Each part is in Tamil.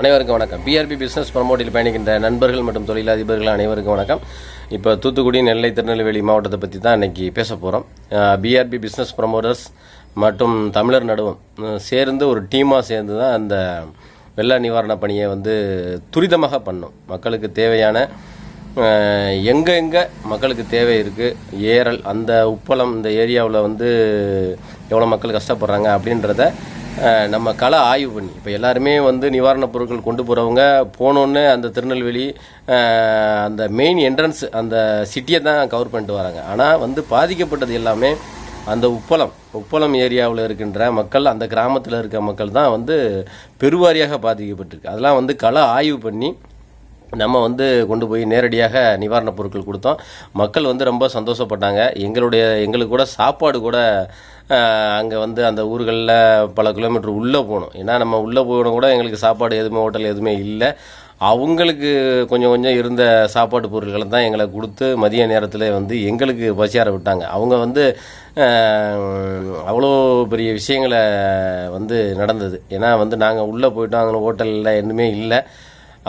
அனைவருக்கும் வணக்கம். பிஆர்பி பிஸ்னஸ் ப்ரமோட்டில் பயணிக்கின்ற நண்பர்கள் மற்றும் தொழிலதிபர்கள் அனைவருக்கும் வணக்கம். இப்போ தூத்துக்குடி நெல்லை திருநெல்வேலி மாவட்டத்தை பற்றி தான் இன்றைக்கி பேச போகிறோம் பிஆர்பி பிஸ்னஸ் ப்ரமோட்டர்ஸ் மற்றும் தமிழர் நடுவம் சேர்ந்து ஒரு டீமாக சேர்ந்து தான் அந்த வெள்ள நிவாரண பணியை வந்து துரிதமாக பண்ணும். மக்களுக்கு தேவையான எங்கெங்கே மக்களுக்கு தேவை இருக்குது ஏரல் அந்த உப்பளம் இந்த ஏரியாவில் வந்து எவ்வளோ மக்கள் கஷ்டப்படுறாங்க அப்படின்றத நம்ம களை ஆய்வு பண்ணி. இப்போ எல்லாருமே வந்து நிவாரணப் பொருட்கள் கொண்டு போகிறவங்க போனோன்னே அந்த திருநெல்வேலி அந்த மெயின் என்ட்ரன்ஸ் அந்த சிட்டியை தான் கவர் பண்ணிட்டு வராங்க. ஆனால் வந்து பாதிக்கப்பட்டது எல்லாமே அந்த உப்பளம். உப்பளம் ஏரியாவில் இருக்கின்ற மக்கள் அந்த கிராமத்தில் இருக்க மக்கள் தான் வந்து பெருவாரியாக பாதிக்கப்பட்டிருக்கு. அதெல்லாம் வந்து களை ஆய்வு பண்ணி நம்ம வந்து கொண்டு போய் நேரடியாக நிவாரணப் பொருட்கள் கொடுத்தோம். மக்கள் வந்து ரொம்ப சந்தோஷப்பட்டாங்க. எங்களுடைய எங்களுக்கு கூட சாப்பாடு கூட அங்கே வந்து அந்த ஊர்களில் பல கிலோமீட்டர் உள்ளே போகணும். ஏன்னா நம்ம உள்ளே போகணும் கூட எங்களுக்கு சாப்பாடு எதுவுமே ஹோட்டல் எதுவுமே இல்லை. அவங்களுக்கு கொஞ்சம் கொஞ்சம் இருந்த சாப்பாட்டு பொருட்களை தான் எங்களை கொடுத்து மதிய நேரத்தில் வந்து எங்களுக்கு பசியார விட்டாங்க. அவங்க வந்து அவ்வளோ பெரிய விஷயங்களை வந்து நடந்தது. ஏன்னா வந்து நாங்கள் உள்ளே போயிட்டோம். அங்கே ஹோட்டலில் எதுவுமே இல்லை.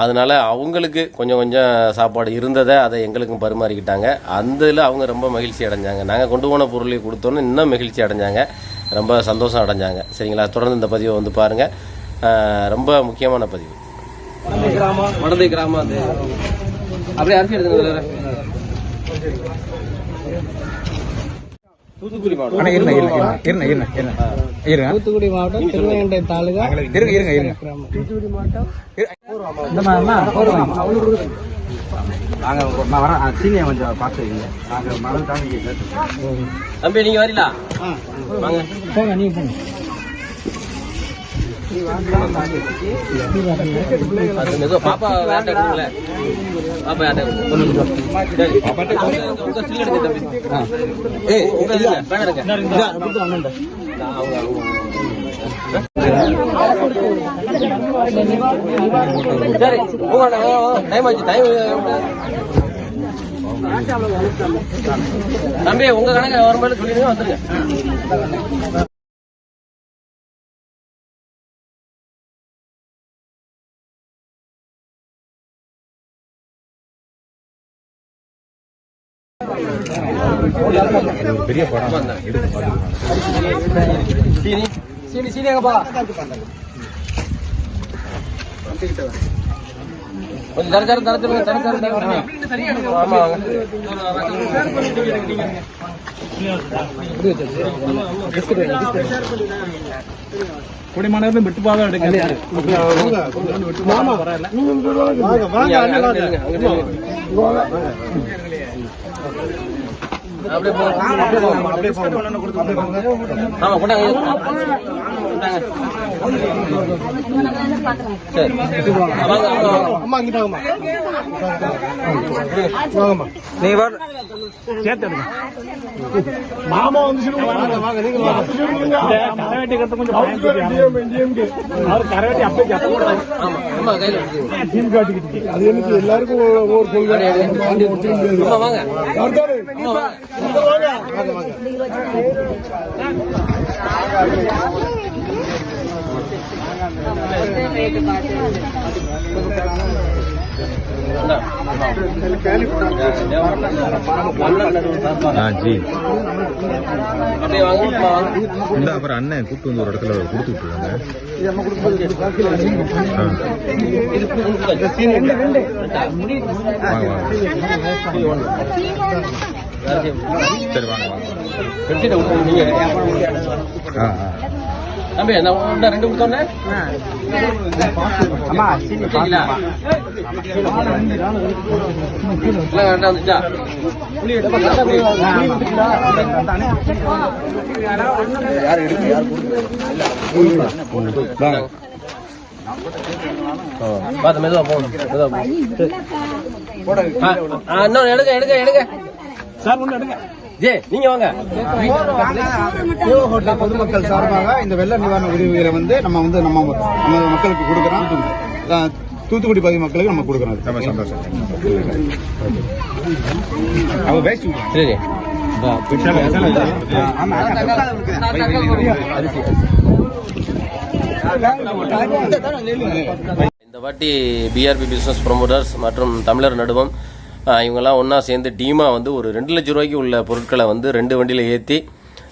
அதனால அவங்களுக்கு கொஞ்சம் கொஞ்சம் சாப்பாடு இருந்ததை அதை எங்களுக்கும் பரிமாறிக்கிட்டாங்க. அந்த இதில் அவங்க ரொம்ப மகிழ்ச்சி அடைஞ்சாங்க. நாங்கள் கொண்டு போன பொருளை கொடுத்தோன்னே இன்னும் மகிழ்ச்சி அடைஞ்சாங்க. ரொம்ப சந்தோஷம் அடைஞ்சாங்க. சரிங்களா? தொடர்ந்து இந்த பதிவை வந்து பாருங்கள் ரொம்ப முக்கியமான பதிவு. கிராமம். அது. அப்படியே அரிசி எடுத்துங்க தூத்துக்குடி மாவட்டம். இருங்க இருங்க இருங்க இருங்க இருங்க இருங்க. தூத்துக்குடி மாவட்டம் திருவேங்கடை தாலுகா இருங்க இருங்க இருங்க தூத்துக்குடி மாவட்டம். நாங்க நான் வரேன் சீனியர் கொஞ்சம் பார்த்து வைங்க. நாங்க மரம் தாண்டி தம்பி நீங்கள் வரீங்களா? வாங்க. போங்க நீங்க போங்க. எடுங்க. அவங்க சரி உங்க டைம் ஆச்சு டைம் தம்பி உங்க கணக்கு வரும்போது சொல்லிடுங்க வந்துருங்க. பெரிய படம் சீனி சீனி சீனியாங்கப்பா கொஞ்சம் தர தர தர தர தர தர ஆமா. குடிமணம் விட்டு பாதம் எடுக்க அப்படியே போ. அப்படியே போ. ஆமா கொண்டாங்க கொண்டாங்க சரி வாங்க அம்மா அங்கிட்ட வாங்கம்மா வாங்கம்மா நீ வர சேர்த்து மாமா வந்து வாங்க நீங்க கரவேட்டி கட்ட கொஞ்சம் அவர் கரவேட்டி அப்படியே கட்ட கூடாது ஆமா கையில டீம் காட்டிக்கிட்டு அது எனக்கு எல்லாருக்கும் ஒரு கொள்கை அம்மா வாங்க வாங்க ஜி இந்த அப்புறம் அண்ணன் கூப்பிட்டு வந்து ஒரு இடத்துல கொடுத்து விட்டுருக்காங்க சரி வாங்க வாங்க. நீங்க ஆ ஆ. தம்பி நான் ரெண்டு கொடுத்தோன்னே? அம்மா சரிங்களா எல்லாம் கரெக்டா வந்துச்சா பார்த்து மெதுவா போகணும் மெதுவா போகணும். எடுங்க எடுங்க எடுங்க. சார் ஒன்று எடுங்க. ஜே நீங்க வாங்க. பொதுமக்கள் சார்பாக இந்த வெள்ள நிவாரண உதவிகளை வந்து நம்ம வந்து நம்ம நம்ம மக்களுக்கு கொடுக்குறோம். தூத்துக்குடி பகுதி மக்களுக்கு நம்ம கொடுக்குறோம். ரொம்ப சந்தோஷம். சரி இந்த வாட்டி பிஆர்பி பிஸ்னஸ் ப்ரொமோட்டர்ஸ் மற்றும் தமிழர் நடுவம் இவங்கெல்லாம் ஒன்றா சேர்ந்து டீமாக வந்து ஒரு ரெண்டு லட்ச ரூபாய்க்கு உள்ள பொருட்களை வந்து ரெண்டு வண்டியில் ஏற்றி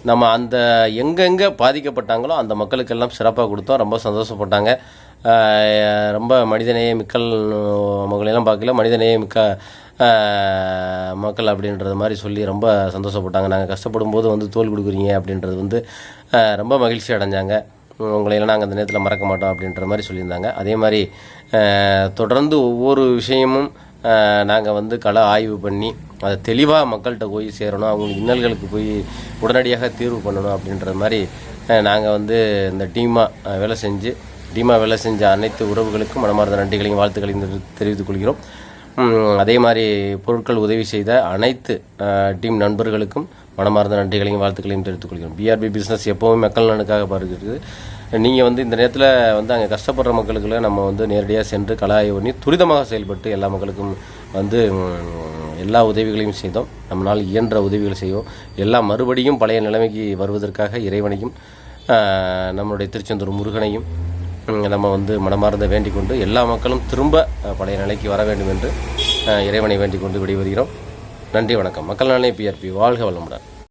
நம்ம அந்த எங்கெங்கே பாதிக்கப்பட்டாங்களோ அந்த மக்களுக்கெல்லாம் சிறப்பாக கொடுத்தோம். ரொம்ப சந்தோஷப்பட்டாங்க. ரொம்ப மனிதநேய மிக்கல் மக்களெல்லாம் பார்க்கல. மனிதநேய மிக்க மக்கள் அப்படின்றது மாதிரி சொல்லி ரொம்ப சந்தோஷப்பட்டாங்க. நாங்கள் கஷ்டப்படும் போது வந்து தோல் கொடுக்குறீங்க அப்படின்றது வந்து ரொம்ப மகிழ்ச்சி அடைஞ்சாங்க. உங்களையெல்லாம் நாங்கள் அந்த நேரத்தில் மறக்க மாட்டோம் அப்படின்ற மாதிரி சொல்லியிருந்தாங்க. அதே மாதிரி தொடர்ந்து ஒவ்வொரு விஷயமும் நாங்கள் வந்து கள ஆய்வு பண்ணி அதை தெளிவாக மக்கள்கிட்ட போய் சேரணும் அவங்க இன்னல்களுக்கு போய் உடனடியாக தீர்வு பண்ணணும் அப்படின்ற மாதிரி நாங்கள் வந்து இந்த டீமாக வேலை செஞ்சு டீமாக வேலை செஞ்ச அனைத்து உறவுகளுக்கும் மனமார்ந்த நன்றிகளையும் வாழ்த்துக்களையும் தெரி- தெரிவித்துக் கொள்கிறோம். அதே மாதிரி பொருட்கள் உதவி செய்த அனைத்து டீம் நண்பர்களுக்கும் மனமார்ந்த நன்றிகளையும் வாழ்த்துக்களையும் தெரிவித்துக் கொள்கிறோம். பிஆர்பி பிஸ்னஸ் எப்போவும் மக்கள் நலனுக்காக பாருகிறது நீங்கள் வந்து இந்த நேரத்தில் வந்து அங்கே கஷ்டப்படுற மக்களுக்குள்ள நம்ம வந்து நேரடியாக சென்று கலாய பண்ணி துரிதமாக செயல்பட்டு எல்லா மக்களுக்கும் வந்து எல்லா உதவிகளையும் செய்தோம். நம்மளால் இயன்ற உதவிகள் செய்வோம். எல்லாம் மறுபடியும் பழைய நிலைமைக்கு வருவதற்காக இறைவனையும் நம்மளுடைய திருச்செந்தூர் முருகனையும் நம்ம வந்து மனமார்ந்த வேண்டிக் கொண்டு எல்லா மக்களும் திரும்ப பழைய நிலைக்கு வர வேண்டும் என்று இறைவனை வேண்டிக் கொண்டு விடைபெறுகிறோம். நன்றி வணக்கம். மக்கள் நலனை பிஆர்பி. வாழ்க வளமுடன்.